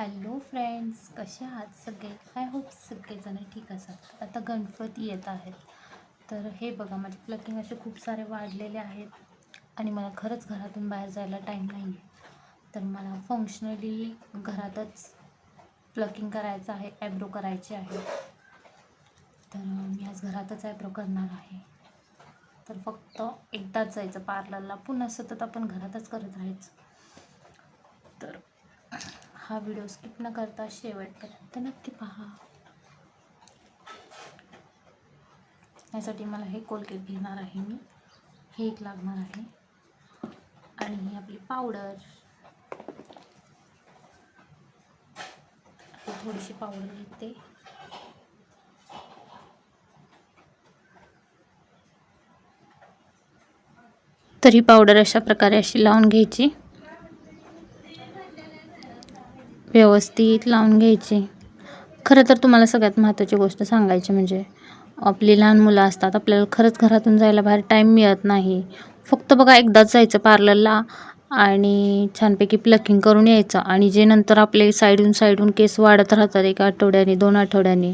Hello friends कसे आहात सगळे? आय होप सगळेजण ठीक असतात आता गणपती येत आहेत. तर हे बघा माझे प्लकिंग असे खूप सारे वाढलेले आहेत आणि मला खरंच घरातून बाहेर जायला टाईम नाही आहे तर मला फंक्शनली घरातच प्लकिंग करायचं आहे ॲब्रो करायचे आहे. तर मी आज घरातच ॲब्रो करणार आहे. तर फक्त एकदाच जायचं. पार्लरला पुन्हा सतत आपण घरातच करत राहायचं. हा व्हिडिओ स्किप न करता शेवटपर्यंत नक्की पहा. यासाठी मला हे कोलगेट घेणार आहे मी. हे एक लागणार आहे. आणि ही आपली पावडर थोडीशी पावडर घेते. तर ही पावडर अशा प्रकारे अशी लावून घ्यायची. व्यवस्थित लावून घ्यायची. खरं तर तुम्हाला सगळ्यात महत्त्वाची गोष्ट सांगायची म्हणजे आपली लहान मुलं असतात आपल्याला खरंच घरातून जायला बाहेर टाईम मिळत नाही. फक्त बघा एकदाच जायचं पार्लरला आणि छानपैकी प्लकिंग करून यायचं आणि जे नंतर आपले साईडून साईडून केस वाढत राहतात एका आठवड्याने दोन आठवड्यांनी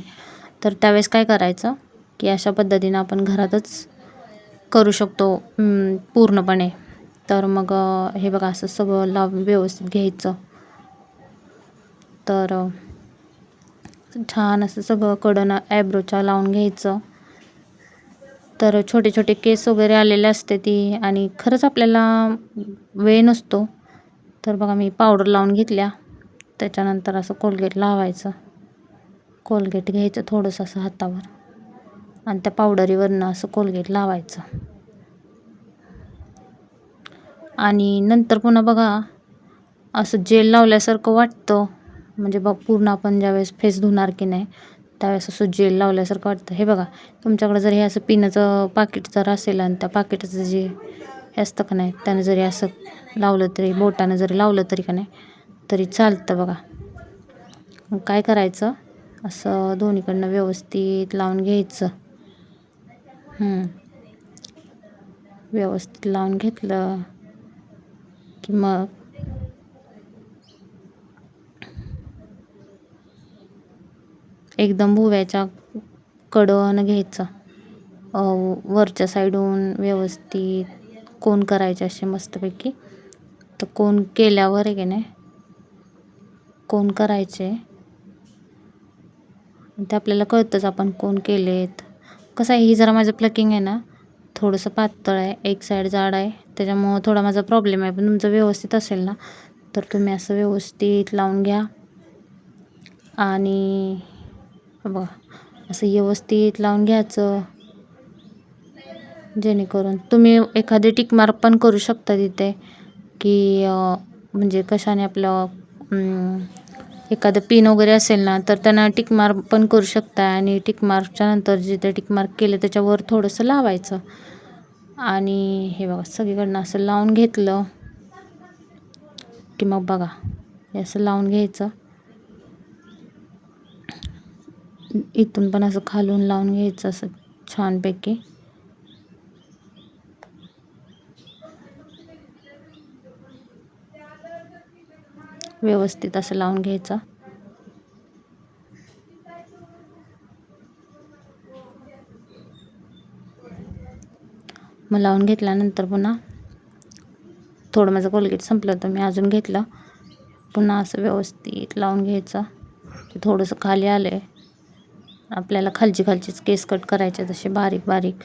तर त्यावेळेस काय करायचं की अशा पद्धतीनं आपण घरातच करू शकतो पूर्णपणे. तर मग हे बघा असं सगळं लावून व्यवस्थित घ्यायचं. तर छान असं सगळं कडनं ॲब्रोच्या लावून घ्यायचं. तर छोटे छोटे केस वगैरे आलेले असते ती आणि खरंच आपल्याला वेळ नसतो. तर बघा मी पावडर लावून घेतल्या. त्याच्यानंतर असं कोलगेट लावायचं. कोलगेट घ्यायचं थोडंसं असं हातावर. आणि त्या पावडरीवरनं असं कोलगेट लावायचं. आणि नंतर पुन्हा बघा असं जेल लावल्यासारखं वाटतं. म्हणजे बघ पूर्ण आपण ज्यावेळेस फेस धुणार की नाही त्यावेळेस असं जेल लावल्यासारखं वाटतं. हे बघा तुमच्याकडं जर हे असं पिण्याचं पाकिट जर असेल आणि त्या पाकिटाचं जे हे असतं का नाही त्यानं जरी असं लावलं तरी बोटानं जरी लावलं तरी का नाही तरी चालतं बघा. काय करायचं? असं दोन्हीकडनं व्यवस्थित लावून घ्यायचं. व्यवस्थित लावून घेतलं की मग एकदम भुव्याच्या कडन घ्यायचं. वरच्या साईडून व्यवस्थित कोण करायचे असे मस्तपैकी. तर कोण केल्यावर आहे की नाही कोण करायचे ते आपल्याला कळतंच आपण कोण केलेत. कसं आहे ही जरा माझं प्लकिंग आहे ना थोडंसं पातळ आहे एक साईड जाड आहे त्याच्यामुळं थोडा माझा प्रॉब्लेम आहे. पण तुमचं व्यवस्थित असेल ना तर तुम्ही असं व्यवस्थित लावून घ्या. आणि बघा असं व्यवस्थित लावून घ्यायचं. जेणेकरून तुम्ही एखादी टिकमार्क पण करू शकता तिथे की म्हणजे कशाने आपलं एखादं पिन वगैरे असेल ना तर त्यांना टिकमार्क पण करू शकता. आणि टिकमार्कच्या नंतर जिथे टिकमार्क केलं त्याच्यावर थोडंसं लावायचं. आणि हे बघा सगळीकडनं असं लावून घेतलं. की मग बघा हे असं लावून घ्यायचं. इथून पण असं खालून लावून घ्यायचं असं छानपैकी. व्यवस्थित असं लावून घ्यायचं. मग लावून घेतल्यानंतर पुन्हा थोडं माझं कोलगेट संपलं होतं मी अजून घेतलं. पुन्हा असं व्यवस्थित लावून घ्यायचं. ते थोडंसं खाली आलं आहे आपल्याला खालची खालचीच केस कट करायचे तसे बारीक बारीक.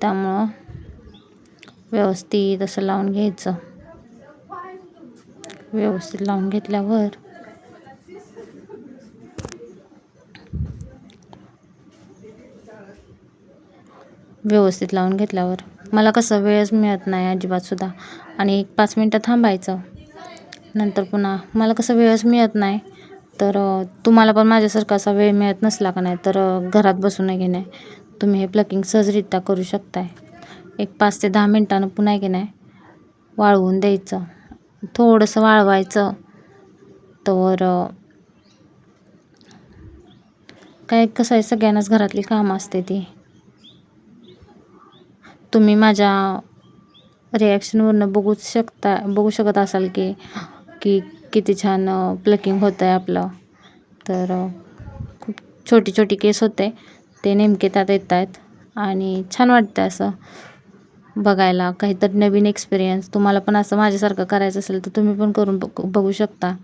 त्यामुळं व्यवस्थित असं लावून घ्यायचं. व्यवस्थित लावून घेतल्यावर व्यवस्थित लावून घेतल्यावर मला कसं वेळच मिळत नाही अजिबातसुद्धा आणि एक पाच मिनटं थांबायचं. नंतर पुन्हा मला कसं वेळच मिळत नाही. तर तुम्हाला पण माझ्यासारखा असा वेळ मिळत नसला का नाही तर घरात बसून की नाही तुम्ही हे प्लकिंग सहजरित्या करू शकताय. एक पाच ते दहा मिनटानं पुन्हा की नाही वाळवून द्यायचं. थोडंसं वाळवायचं. तर काय कसं आहे सगळ्यांनाच घरातली कामं असते ती. तुम्ही माझ्या रिॲक्शनवरनं बघूच शकता बघू शकत असाल की की किती छान प्लकिंग होतं आहे आपलं. तर खूप छोटी छोटी केस होते. ते नेमके त्यात येत आहेत आणि छान वाटतं असं बघायला. काहीतरी नवीन एक्सपिरियन्स तुम्हाला पण असं माझ्यासारखं करायचं असेल तर तुम्ही पण करून बघ बघू शकता.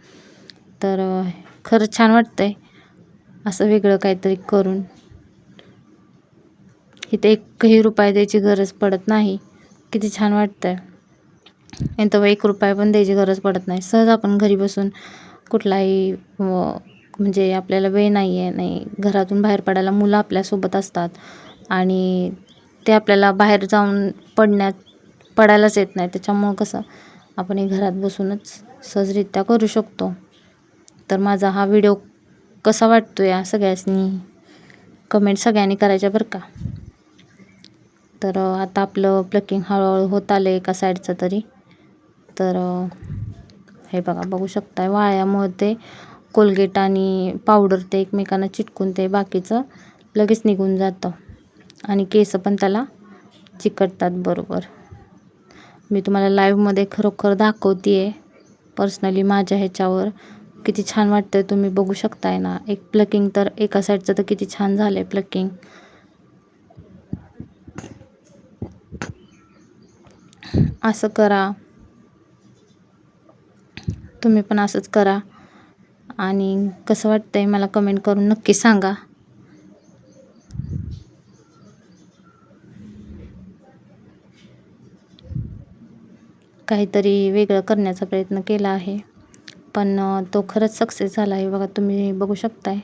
तर खरंच छान वाटतं आहे असं वेगळं काहीतरी करून. इथे एकही रुपया द्यायची गरज पडत नाही. किती छान वाटतं आहे इथं एक रुपया पण द्यायची गरज पडत नाही. सहज आपण घरी बसून कुठलाही म्हणजे आपल्याला वेळ नाही आहे नाही घरातून बाहेर पडायला मुलं आपल्यासोबत असतात आणि ते आपल्याला बाहेर जाऊन पडण्यात पडायलाच येत नाही. त्याच्यामुळं कसं आपण हे घरात बसूनच सहजरित्या करू शकतो. तर माझा हा व्हिडिओ कसा वाटतो या सगळ्यांनी कमेंट सगळ्यांनी करायच्या बरं का? तर आता आपलं प्लकिंग हळूहळू होत आलं एका साईडचं तरी. तर हे बघा बघू शकताय वाळ्यामुळे ते कोलगेट आणि पावडर ते एकमेकांना चिटकून ते बाकीचं लगेच निघून जातं. आणि केस पण त्याला चिकटतात बरोबर. मी तुम्हाला लाईव्हमध्ये खरोखर दाखवते आहे पर्सनली माझ्या ह्याच्यावर. किती छान वाटतं तुम्ही बघू शकताय ना. एक प्लकिंग तर एका साईडचं तर किती छान झालं आहे प्लकिंग. असं करा. तुम्ही पण असंच करा. आणि कसं वाटतं आहे मला कमेंट करून नक्की सांगा. काहीतरी वेगळं करण्याचा प्रयत्न केला आहे. पण तो खरंच सक्सेस झाला आहे बघा तुम्ही बघू शकताय.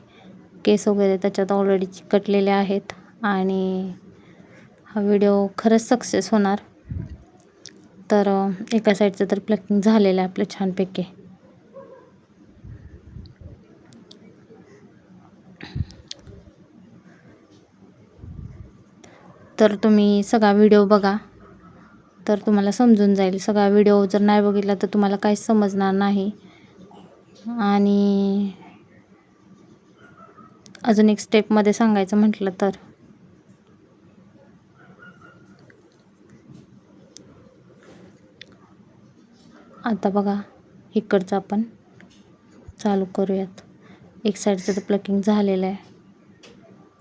केस वगैरे त्याच्यात ऑलरेडी चिकटलेले आहेत. आणि हा व्हिडिओ खरंच सक्सेस होणार. तर एका साईडचं तर प्लकिंग झालेलं आहे आपलं छानपैकी. तर तुम्ही सगळा व्हिडिओ बघा. तर तुम्हाला समजून जाईल. सगळा व्हिडिओ जर नाही बघितला तर तुम्हाला काहीच समजणार नाही. आणि अजून एक स्टेपमध्ये सांगायचं म्हटलं तर. आता बघा इकडचं आपण चालू करूयात. एक साईडचं तर प्लकिंग झालेलं आहे.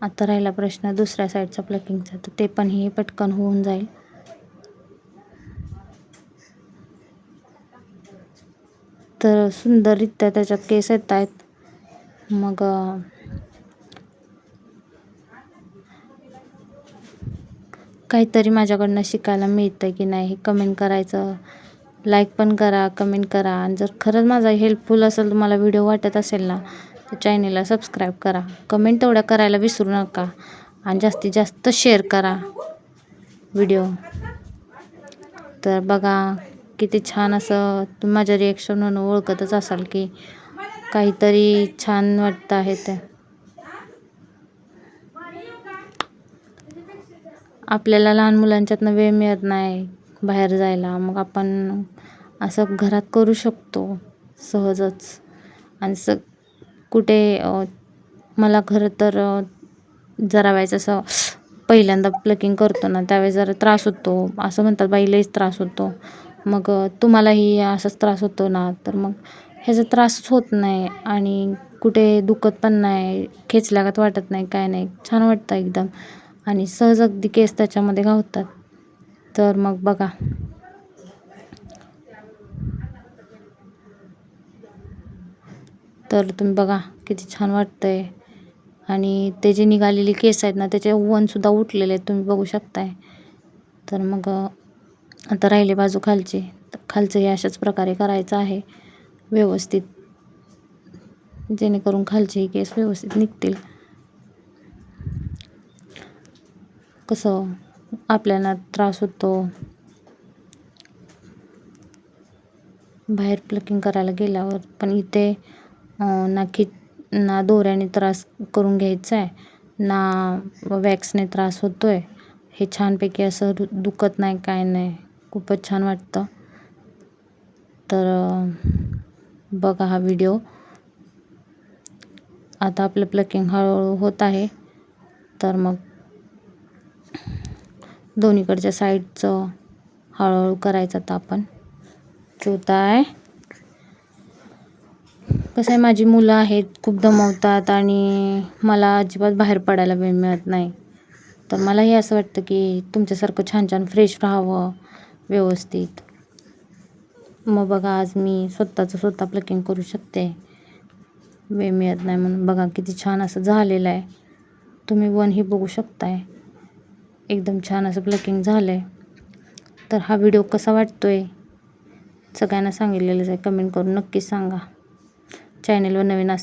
आता राहिला प्रश्न दुसऱ्या साईडचा प्लकिंगचा तर ते पण हे पटकन होऊन जाईल. तर सुंदररित्या त्याच्यात केस येत आहेत. मग काहीतरी माझ्याकडनं शिकायला मिळतं की नाही हे कमेंट करायचं. लाईक पण करा कमेंट करा. आणि जर खरंच माझा हेल्पफुल असेल तुम्हाला व्हिडिओ वाटत असेल ना तर चॅनेलला सबस्क्राईब करा. कमेंट तेवढ्या करायला विसरू नका. आणि जास्तीत जास्त शेअर करा व्हिडिओ. तर बघा किती छान असं तुम्ही माझ्या रिॲक्शनवरून ओळखतच असाल की काहीतरी छान वाटतं आहे ते. आपल्याला लहान मुलांच्यातनं वेळ मिळत नाही बाहेर जायला. मग आपण असं घरात करू शकतो सहजच. आणि स कुठे मला खरं तर जरा वेळेस असं पहिल्यांदा प्लकिंग करतो ना त्यावेळेस जरा त्रास होतो. असं म्हणतात बाई लईच त्रास होतो. मग तुम्हालाही असाच त्रास होतो ना तर मग ह्याचा त्रासच होत नाही आणि कुठे दुखत पण नाही खेचल्यागत वाटत नाही काय नाही. छान वाटतं एकदम. आणि सहज अगदी केस त्याच्यामध्ये गावतात तर मग बघा. तर तुम्ही बघा किती छान वाटतंय. आणि ते जे निघालेली केस आहेत ना त्याचे वनसुद्धा उठलेले आहेत तुम्ही बघू शकताय. तर मग आता राहिले बाजू खालचे. तर खालचं हे अशाच प्रकारे करायचं आहे व्यवस्थित. जेणेकरून खालचेही केस व्यवस्थित निघतील. कसं आपल्याला त्रास होतो. बाहेर प्लकिंग करायला गेल्यावर पण इथे हो, ना खि ना दोऱ्याने त्रास करून घ्यायचा आहे ना वॅक्सने त्रास होतो आहे हे छानपैकी असं दु दुखत नाही काय नाही. खूपच छान वाटतं. तर बघा हा व्हिडिओ. आता आपलं प्लकिंग हळूहळू होत आहे. तर मग दोन्हीकडच्या साईडचं हळूहळू करायचं आता आपण. आहे. कसं आहे माझी मुलं आहेत खूप दमवतात आणि मला अजिबात बाहेर पडायला वेळ मिळत नाही. तर मलाही असं वाटतं की तुमच्यासारखं छान छान फ्रेश राहावं व्यवस्थित. मग बघा आज मी स्वतःचं स्वतः प्लकिंग करू शकते. वेळ मिळत नाही म्हणून. बघा किती छान असं झालेलं आहे. तुम्ही वनही बघू शकताय. एकदम छान असं प्लकिंग झालं आहे तर हा व्हिडिओ कसा वाटतो आहे सगळ्यांना सांगितलेलंच आहे. कमेंट करून नक्कीच सांगा. चॅनलवर नवीन अस